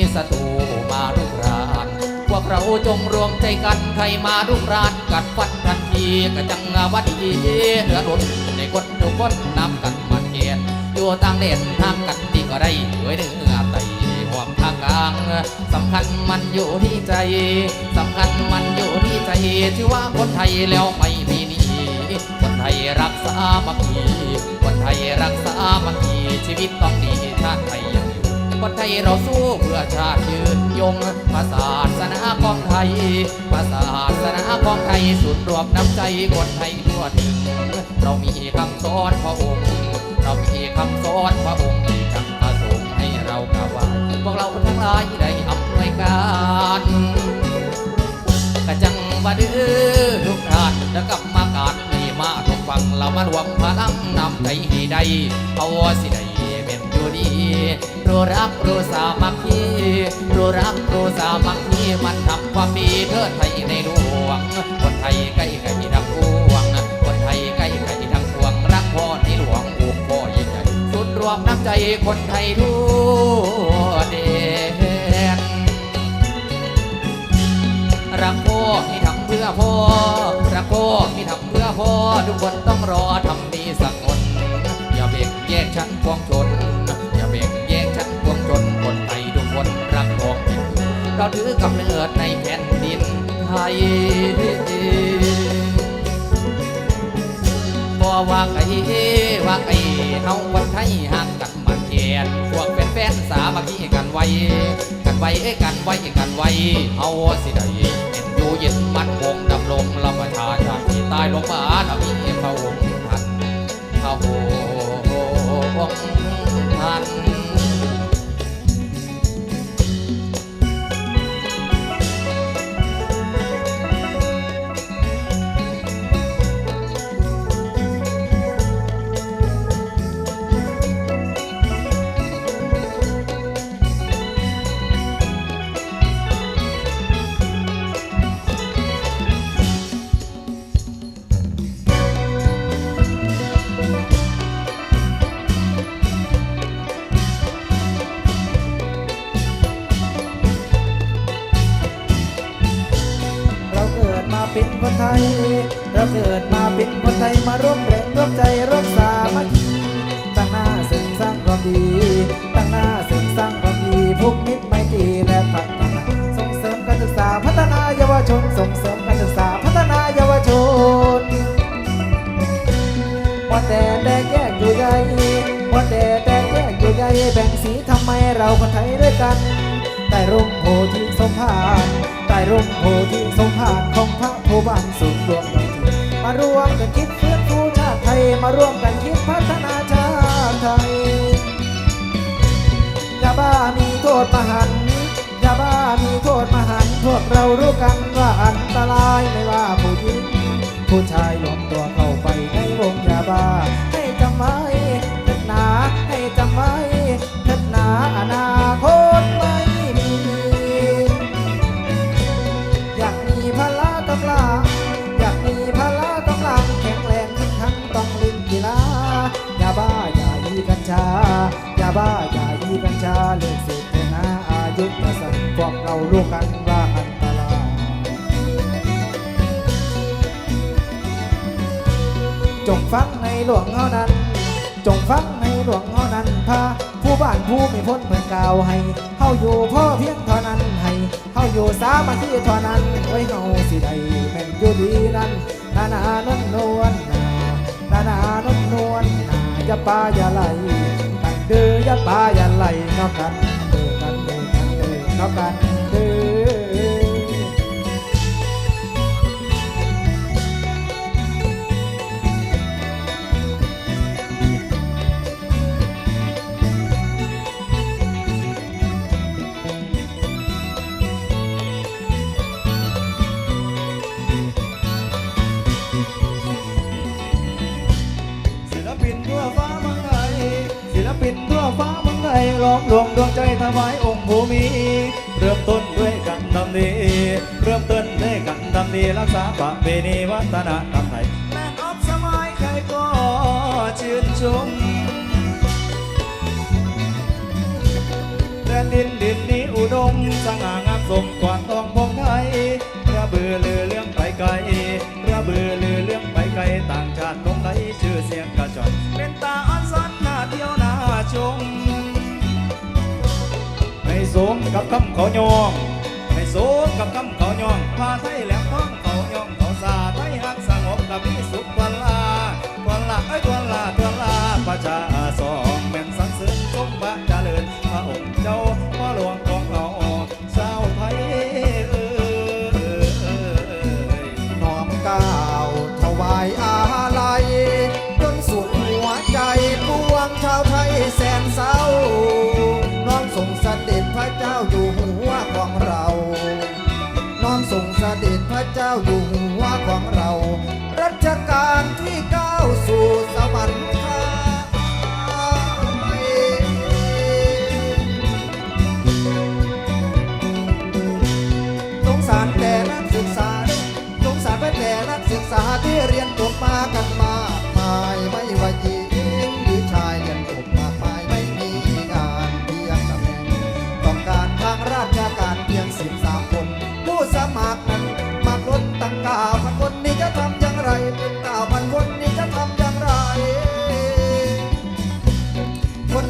มีศัตรูมารุกรานพวกเราจงรวมใจกันใครมารุกรานกัดฟันทันทีกระจังวัดดีเหลือดนในคนทุกคนนำกันมันเกียนอยู่ต่างเด่นทางกันที่ก็ได้ด้วยเนื้อไตหวงทางกลางสำคัญมันอยู่ที่ใจสำคัญมันอยู่ที่ใจที่ว่าคนไทยแล้วไม่มีนี้คนไทยรักษามัคคีคนไทยรักษามัคคีชีวิตต้อง คนไทยเราสู้เพื่อชาติยืนยงภาษาศาสนาของไทยภาษาศาสนาของไทยสุดรวมน้ำใจคนไทยทั่วถึง เรามีคำสอนพระองค์ เรามีคำสอนพระองค์ที่จังประสงค์ให้เรากราว้พวกเราทั้งหลายได้อำนวยการกระจังว่าเดื้อทุกท่านและกรรมาการให้มาทุกฟังเรามารวมพลังนำใจให้ได้เอาสิได้ เป็นอยู่ดีรู้รักรู้สามัคคีรู้รักรู้สามัคคีมันทำความดีเทิดไทยในหลวง คนไทยใกล้ใกล้ทั้งปวง คนไทยใกล้ใกล้ทั้งปวง รักพ่อในหลวงอกพ่อยิ่งใหญ่สุดรวมน้ำใจคนไทยทั่วแดนรักพ่อที่ทำเพื่อพ่อรักพ่อที่ทำเพื่อพ่อทุกคนต้องรอ เราถือกำเนิดในแผ่นดินไทยบ่ว่าไก่ว่าไก่เฮาคนไทยห่างกันมันเกียนพวกเป็นแฟนสามัคคีกันไว้ กันไว้กันไว้กันไว้เฮาสิได้เป็นอยู่เย็นมันคงดำรงเราประชาชาติที่ตายลงมา พัฒนาส่งเสริมการศึกษาพัฒนาเยาวชนส่งเสริมการศึกษาพัฒนาเยาวชนว่าแต่แตกแยกอยู่ใหญ่ว่าแต่แตกแยกอยู่ใหญ่แบ่งสีทำไมเราคนไทยด้วยกันใต้ร่มโพธิสมภารใต้ร่มโพธิสมภารของพระผู้บานสุดดวงดวงจิตมาร่วมกันคิดฟื้นฟูชาติไทยมาร่วมกันคิดพัฒนาชาติไทยยาบ้ามีโทษมหันต์ยาบ้ามี โทษมหันต์พวกเรารู้กันว่าอันตรายไม่ว่าผู้หญิงผู้ชายหลวมตัวเข้าไปในวงยาบ้า ให้จำไว้เถิดหนาให้จำไว้เถิดหนาอนาคตไม่มี อยากมีพละกำลังอยากมีพละกำลังแข็งแรงขึ้นทั้งต้องล่นกีฬายาบ้าอย่ายีกัญชายาบ้าอย่ายีกัญชาเลิกเสพ เถอะนะอายุประสันพวกเรารู้กันว่าอันตรายจงฟังในหลวงเฮานั้น จงฟังในหลวงเฮานั้นพาผู้บ้านผู้มีพ้นเมืองกล่าวให้เฮาอยู่พ่อเพียงเท่านั้นให้เฮาอยู่สามัคคีเท่านั้นไว้เฮาสิได้แม่นอยู่ดีนั้นนานานนนวลนานานนนวลนาอย่าปาอย่าไหลกันเด้ออย่าปาอย่าไหลเนาะกันเด้อกัน กันเด้อเนาะกัน ล้อมรวมดวงใจถวายองค์ภูมิเริ่มต้นด้วยกันทำดีเริ่มต้นด้วยกันทำดีรักษาประเพณีวัฒนธรรมไทยแม่นออฟสมัยใครก็ชื่นชมแดนดินดินนี้อุดมสง่างามสมกวาทองพงไทยเระเบือเรื สมกับคำเขายองให้สูงกับคำเขายองพาไทยแหลมท้องเขายองเขาสาไทยหักสงบกับมีสุขวันลาวันลาไอ้วันลาวันลาประชา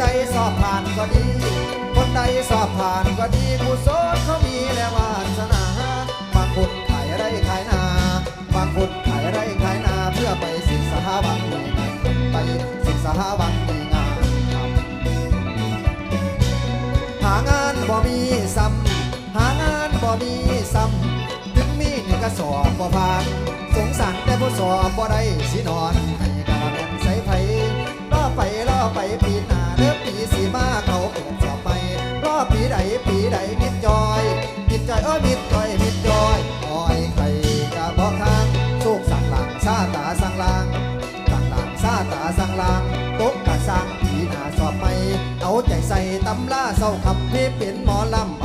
ใดสอบผ่านก็ดี คนใดสอบผ่านก็ดีผู้โสดเขามีแล้ววาสนาบางคนขายไร่ขายนาบางคนขายไร่ขายนาเพื่อไปศึกษาบางมีงานไปศึกษาบางมีงานทำหางานบ่มีซ้ำหางานบ่มีซ้ำถึงมีหนึ่งกระสอบบ่ผ่าน สงสารแต่ผู้สอบบ่ได้สินอนให้กาแม่น เศร้าขับพี่เป็นหมอลำ